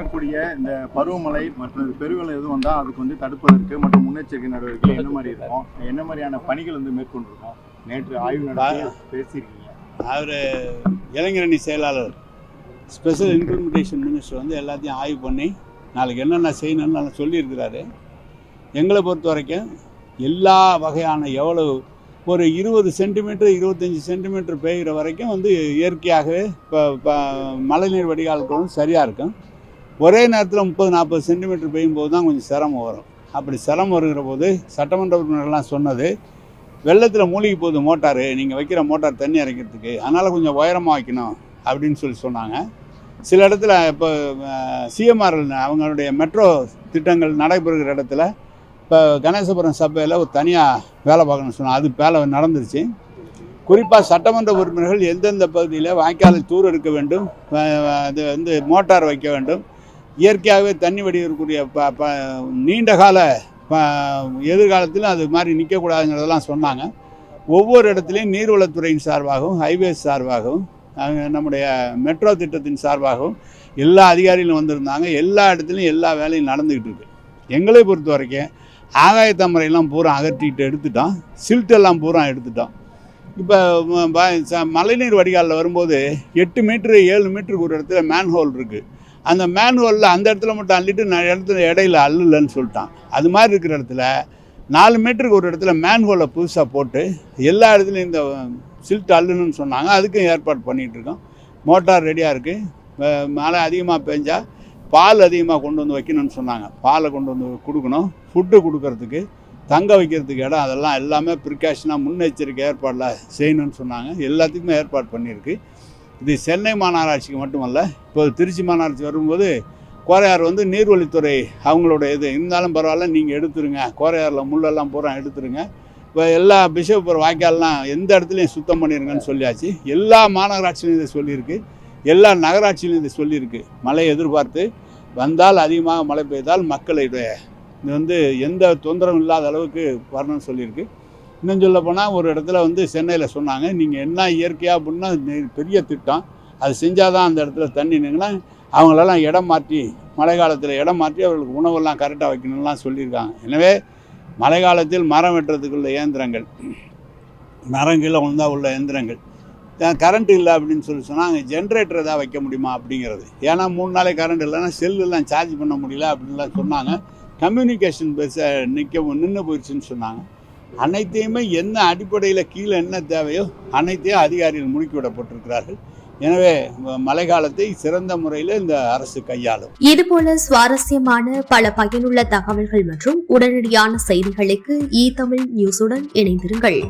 வரக்கூடிய இந்த பருவமழை மற்றும் பெருவெள்ளம் எதுவும் வந்தால் அதுக்கு வந்து தடுப்பதற்கு மற்றும் முன்னெச்சரிக்கை நடவடிக்கை என்ன மாதிரி இருக்கும்? என்ன மாதிரியான பணிகள் வந்து மேற்கொண்டிருக்கோம்? நேற்று ஆய்வு நடத்தி பேசியிருக்கீங்க. அவர் இளைஞரணி செயலாளர் ஸ்பெஷல் இம்ப்ளிமெண்டேஷன் மினிஸ்டர் வந்து எல்லாத்தையும் ஆய்வு பண்ணி நாளைக்கு என்னென்ன செய்யணும்னு சொல்லியிருக்கிறாரு. எங்களை பொறுத்த வரைக்கும் எல்லா வகையான எவ்வளவு ஒரு இருபது சென்டிமீட்டர் இருபத்தஞ்சி சென்டிமீட்டர் பெய்கிற வரைக்கும் வந்து இயற்கையாகவே இப்போ மழைநீர் வந்து சரியாக இருக்கும். ஒரே நேரத்தில் முப்பது நாற்பது சென்டிமீட்டர் பெய்யும் போது தான் கொஞ்சம் சிரமம் வரும். அப்படி சிரமம் வருகிற போது சட்டமன்ற உறுப்பினர்கள்லாம் சொன்னது வெள்ளத்தில் மூழ்கி போகுது மோட்டாரு நீங்கள் வைக்கிற மோட்டார் தண்ணி இறக்கிறதுக்கு அதனால் கொஞ்சம் உயரமாக வைக்கணும் அப்படின்னு சொல்லி சொன்னாங்க. சில இடத்துல இப்போ சிஎம்ஆர் அவங்களுடைய மெட்ரோ திட்டங்கள் நடைபெறுகிற இடத்துல இப்போ கணேசபுரம் சபையில் ஒரு தனியாக வேலை பார்க்கணும்னு சொன்னாங்க. அது வேலை நடந்துருச்சு. குறிப்பாக சட்டமன்ற உறுப்பினர்கள் எந்தெந்த பகுதியில் வாய்க்காலில் தூர் எடுக்க வேண்டும் அது வந்து மோட்டார் வைக்க வேண்டும் இயற்கையாகவே தண்ணி வடிவக்கூடிய ப ப நீண்ட கால ப எதிர்காலத்தில் அது மாதிரி நிற்கக்கூடாதுங்கிறதெல்லாம் சொன்னாங்க. ஒவ்வொரு இடத்துலையும் நீர்வளத்துறையின் சார்பாகவும் ஹைவேஸ் சார்பாகவும் நம்முடைய மெட்ரோ திட்டத்தின் சார்பாகவும் எல்லா அதிகாரிகளும் வந்திருந்தாங்க. எல்லா இடத்துலையும் எல்லா வேலையும் நடந்துக்கிட்டு இருக்கு. எங்களை பொறுத்த வரைக்கும் ஆகாய தாமரையெல்லாம் பூரா அகற்றிட்டு எடுத்துட்டோம். சில்ட் எல்லாம் பூரா எடுத்துட்டோம். இப்போ மழைநீர் வடிகாலில் வரும்போது எட்டு மீட்ரு ஏழு மீட்டருக்கு ஒரு இடத்துல மேன்ஹோல் இருக்குது அந்த மேன்ஹோலில் அந்த இடத்துல மட்டும் அள்ளிட்டு நான் இடத்துல இடையில அள்ளலன்னு சொல்லிட்டான். அது மாதிரி இருக்கிற இடத்துல நாலு மீட்டருக்கு ஒரு இடத்துல மேன்ஹோலை புதுசாக போட்டு எல்லா இடத்துலையும் இந்த சில்ட் அள்ளணும்னு சொன்னாங்க. அதுக்கும் ஏற்பாடு பண்ணிகிட்டு இருக்கோம். மோட்டார் ரெடியாக இருக்குது மழை அதிகமாக பெஞ்சால் பால் அதிகமாக கொண்டு வந்து வைக்கணும்னு சொன்னாங்க. பாலை கொண்டு வந்து கொடுக்கணும். ஃபுட்டு கொடுக்கறதுக்கு தங்க வைக்கிறதுக்கு இடம் அதெல்லாம் எல்லாமே ப்ரிகாஷனாக முன்னெச்சரிக்கை ஏற்பாடில் செய்யணும்னு சொன்னாங்க. எல்லாத்துக்குமே ஏற்பாடு பண்ணியிருக்கு. இது சென்னை மாநகராட்சிக்கு மட்டுமல்ல இப்போ திருச்சி மாநகராட்சி வரும்போது கோரையார் வந்து நீர்வழித்துறை அவங்களோட இது. இருந்தாலும் பரவாயில்ல நீங்கள் எடுத்துருங்க. கோரையாரில் முள்ளெல்லாம் பூரா எடுத்துருங்க. இப்போ எல்லா பிஷப்புரம் வாய்க்கால்லாம் எந்த இடத்துலையும் சுத்தம் பண்ணிடுங்கன்னு சொல்லியாச்சு. எல்லா மாநகராட்சியிலும் இதை சொல்லியிருக்கு. எல்லா நகராட்சியிலும் இதை சொல்லியிருக்கு. மழை எதிர்பார்த்து வந்தால் அதிகமாக மழை பெய்தால் மக்களுடைய இது வந்து எந்த தொந்தரவும் இல்லாத அளவுக்கு வரணும்னு சொல்லியிருக்கு. இன்னும் சொல்ல போனால் ஒரு இடத்துல வந்து சென்னையில் சொன்னாங்க நீங்கள் என்ன இயற்கையாக அப்படின்னா பெரிய திட்டம். அது செஞ்சால் தான் அந்த இடத்துல தண்ணி நின்னா அவங்களெல்லாம் இடம் மாற்றி மழை காலத்தில் இடம் மாற்றி அவர்களுக்கு உணவெல்லாம் கரெக்டாக வைக்கணும்லாம் சொல்லியிருக்காங்க. எனவே மழை காலத்தில் மரம் வெட்டுறதுக்குள்ள இயந்திரங்கள் மரம் கீழே விழுந்தா உள்ள இயந்திரங்கள் கரண்ட் இல்லை அப்படின்னு சொல்லி சொன்னாங்க ஜென்ரேட்டர் ஏதாவது வைக்க முடியுமா அப்படிங்கிறது. ஏன்னா மூணு நாளைக்கு கரண்ட் இல்லைன்னா செல்லுலாம் சார்ஜ் பண்ண முடியல அப்படின்லாம் சொன்னாங்க. கம்யூனிகேஷன் பெருச நிற்க நின்று போயிடுச்சுன்னு சொன்னாங்க. அனைத்தையுமே என்ன அடிப்படையில் கீழே என்ன தேவையோ அனைத்தையும் அதிகாரிகள் முடுக்கிவிடப்பட்டிருக்கிறார்கள். எனவே மழை காலத்தை சிறந்த முறையில் இந்த அரசு கையாளும். இதுபோல சுவாரஸ்யமான பல பயனுள்ள தகவல்கள் மற்றும் உடனடியான செய்திகளுக்கு இ தமிழ் நியூஸுடன் இணைந்திருங்கள்.